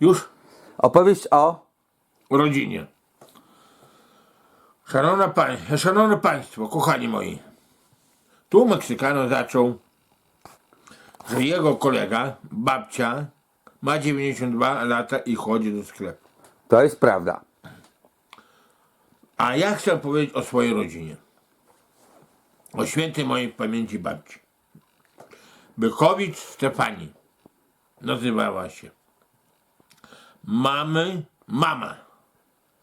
Już Opowieść o... rodzinie. Szanowne, pań, szanowne Państwo, kochani moi, tu Meksykano zaczął, że jego kolega, babcia, ma 92 lata i chodzi do sklepu. To jest prawda. A ja chcę powiedzieć o swojej rodzinie. O świętej mojej pamięci babci. Bychowicz Stefani nazywała się. Mamy, mama.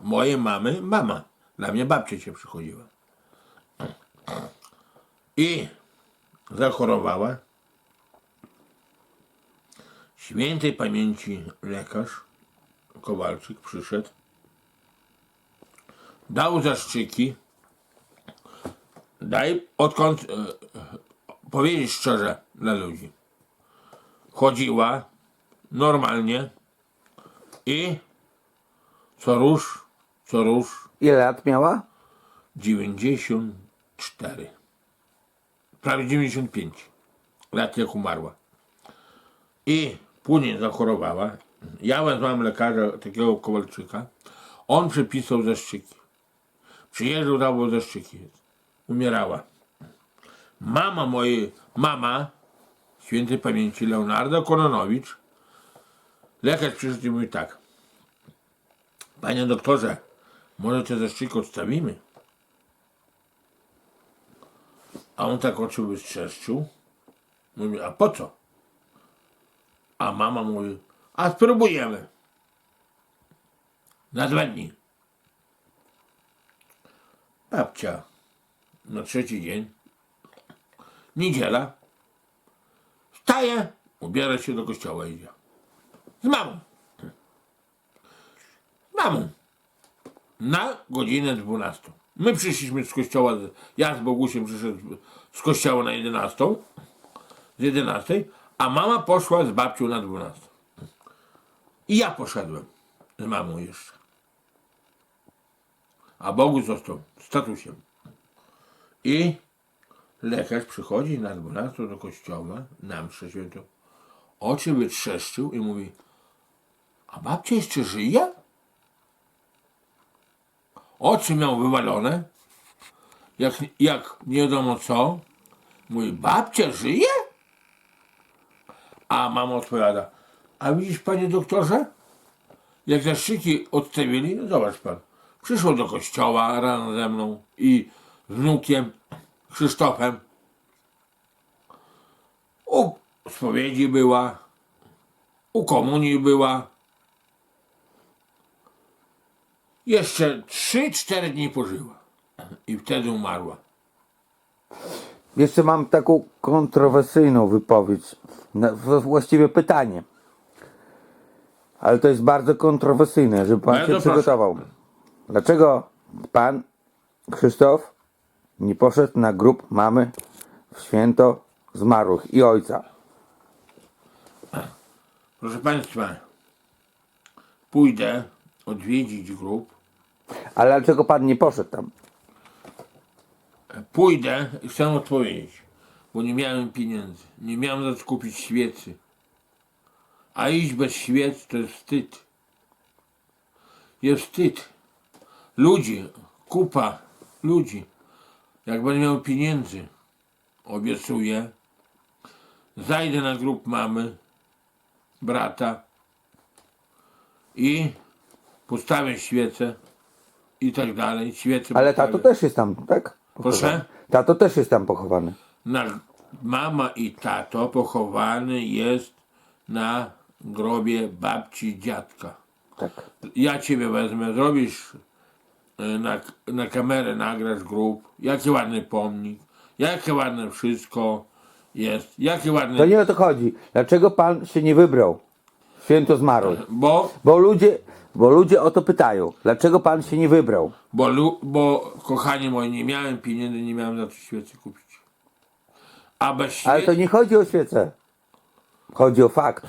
Moje mamy, mama. Dla mnie babcia się przychodziła. I zachorowała. Świętej pamięci lekarz Kowalczyk przyszedł dał zaszczyki. Daj odkąd e, powiedzieć szczerze dla ludzi. Chodziła normalnie i co rusz, co rusz Ile lat miała? 94. Prawie 95 lat jak umarła. I później zachorowała. Ja wezwałem lekarza takiego Kowalczyka. On przepisał zaszczyki. Przyjeżdżał, dawał zaszczyki. Umierała. Mama mojej, mama świętej pamięci Leonarda Kononowicz, lekarz przyszedł i mówi tak. Panie doktorze, może te zaszczyki odstawimy? A on tak oczy wystrzeszczył. Mówi, a po co? A mama mówi, a spróbujemy. Na dwa dni. Babcia na trzeci dzień, niedziela, wstaje, ubiera się do kościoła i idzie. Z mamą. Z mamą. Na godzinę 12. My przyszliśmy z kościoła, ja z Bogusiem przyszedł z kościoła na 11, z 11, a mama poszła z babcią na 12. I ja poszedłem z mamą jeszcze. A Bogu został statusem. I lekarz przychodzi na 12 do kościoła, na mszę oczy wytrzeszczył i mówi, a babcia jeszcze żyje? Oczy miał wywalone, jak, jak nie wiadomo co. Mówi, babcia żyje? A mama odpowiada, a widzisz panie doktorze? Jak zaszczyki odstawili, no zobacz pan, przyszło do kościoła rano ze mną i wnukiem Krzysztofem. U spowiedzi była, u komunii była. Jeszcze 3-4 dni pożyła i wtedy umarła. Jeszcze mam taką kontrowersyjną wypowiedź. W- Właściwie pytanie. Ale to jest bardzo kontrowersyjne, żeby pan Bardzo się proszę. przygotował. Dlaczego pan Krzysztof nie poszedł na grób mamy w święto zmarłych i ojca? Proszę Państwa, pójdę odwiedzić grób, Ale dlaczego pan nie poszedł tam? pójdę i chcę odpowiedzieć, bo nie miałem pieniędzy, nie miałem za co kupić świecy. A iść bez świec to jest wstyd. Jest wstyd. Ludzi, kupa ludzi, jak będę miał pieniędzy, obiecuję, zajdę na grób mamy, brata i postawię świecę i tak dalej. Świecę Ale postawię. tato też jest tam, tak? Proszę? Tato też jest tam pochowany. na, mama i tato pochowany jest na grobie babci dziadka. Tak. Ja ciebie wezmę, zrobisz e, na, na kamerę, nagrasz grób, jaki ładny pomnik, jakie ładne wszystko jest, jakie ładne... To nie o to chodzi. Dlaczego pan się nie wybrał? Święto zmarłych. Bo, Bo ludzie, bo ludzie o to pytają. Dlaczego pan się nie wybrał? bo, lu- bo, kochanie moje, nie miałem pieniędzy, nie miałem za co świecy kupić. A bez Ale to nie chodzi o świecę. Chodzi o fakt.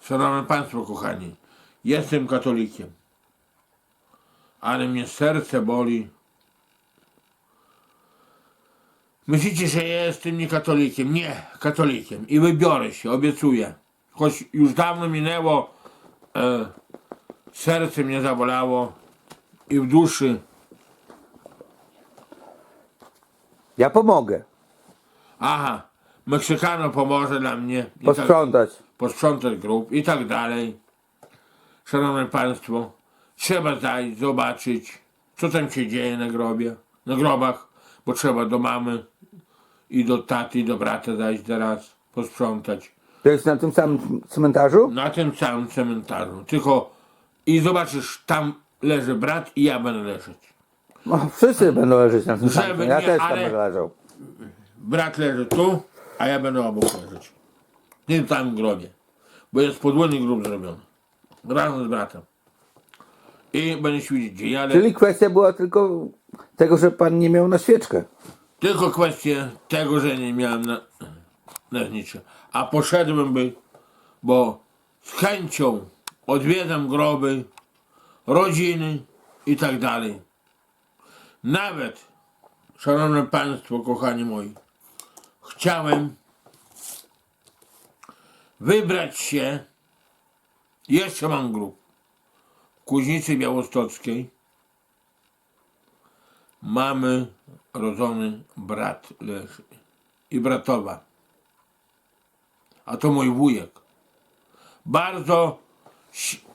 Szanowni Państwo, kochani, jestem katolikiem, ale mnie serce boli. Myślicie, że ja jestem nie katolikiem? Nie, katolikiem. I wybiorę się, obiecuję. Choć już dawno minęło e, serce mnie zabolało i w duszy. Ja pomogę. Aha, Meksykano pomoże dla mnie. I tak, Posprzątać. posprzątać grób i tak dalej. Szanowne Państwo, trzeba zajść, zobaczyć, co tam się dzieje na grobie, na grobach, bo trzeba do mamy i do taty, i do brata zajść teraz, posprzątać. To jest na tym samym cmentarzu? Na tym samym cmentarzu. Tylko i zobaczysz, tam leży brat i ja będę leżeć. No, wszyscy będą leżeć na tym Żeby samym. Ja nie, też tam ale- będę leżał. Brat leży tu, a ja będę obok leżeć. W tym samym grobie. Bo jest podwójny grób zrobiony. Razem z bratem. I będziesz widzieć gdzie jadę. Czyli kwestia była tylko tego, że pan nie miał na świeczkę. Tylko kwestia tego, że nie miałem na, A poszedłem by, bo z chęcią odwiedzam groby, rodziny i tak dalej. Nawet, szanowne państwo, kochani moi, chciałem wybrać się, jeszcze mam grób, w Kuźnicy Białostockiej, mamy rodzony brat leży i bratowa. A to mój wujek. Bardzo,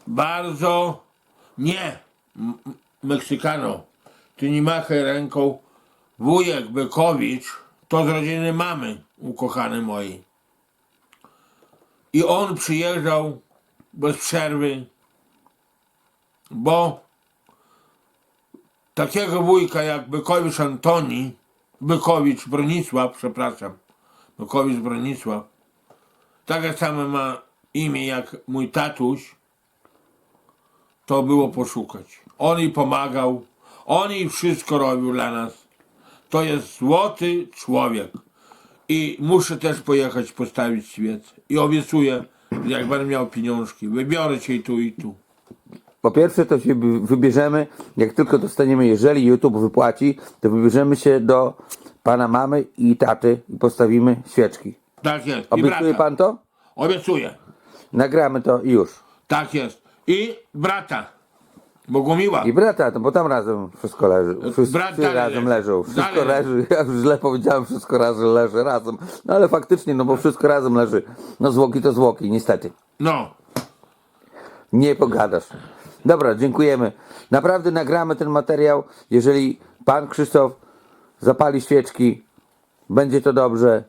bardzo, nie, Meksykano, ty nie machaj ręką. Wujek Bykowicz to z rodziny mamy ukochany mojej. I on przyjeżdżał bez przerwy, bo takiego wujka jak Bykowicz Antoni, Bykowicz Bronisław, przepraszam, Bykowicz Bronisław, takie same ma imię jak mój tatuś, to było poszukać. On jej pomagał, on jej wszystko robił dla nas. To jest złoty człowiek. I muszę też pojechać postawić świecę. I obiecuję, że jak będę miał pieniążki, wybiorę cię i tu i tu. Po pierwsze to się wy- wybierzemy, jak tylko dostaniemy, jeżeli YouTube wypłaci, to wybierzemy się do pana mamy i taty i postawimy świeczki. Tak jest. I Obiecuje brata. pan to? Obiecuję. Nagramy to i już. Tak jest. I brata. Bogumiła. I brata, no bo tam razem wszystko leży. Wszyscy Brat dalej razem leży. leżą. Wszystko Dalej leży. Ja już źle powiedziałem, wszystko razem leży razem. No ale faktycznie, no bo wszystko razem leży. No zwłoki to zwłoki, niestety. No. Nie pogadasz. Dobra, dziękujemy. Naprawdę nagramy ten materiał. Jeżeli pan Krzysztof zapali świeczki, będzie to dobrze.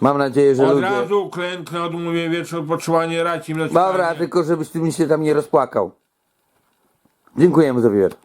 Mam nadzieję, że Od ludzie... razu klęknę, odmówię wieczór odpoczywanie, racim Dobra, tylko żebyś ty mi się tam nie rozpłakał. Dziękujemy za wywiad.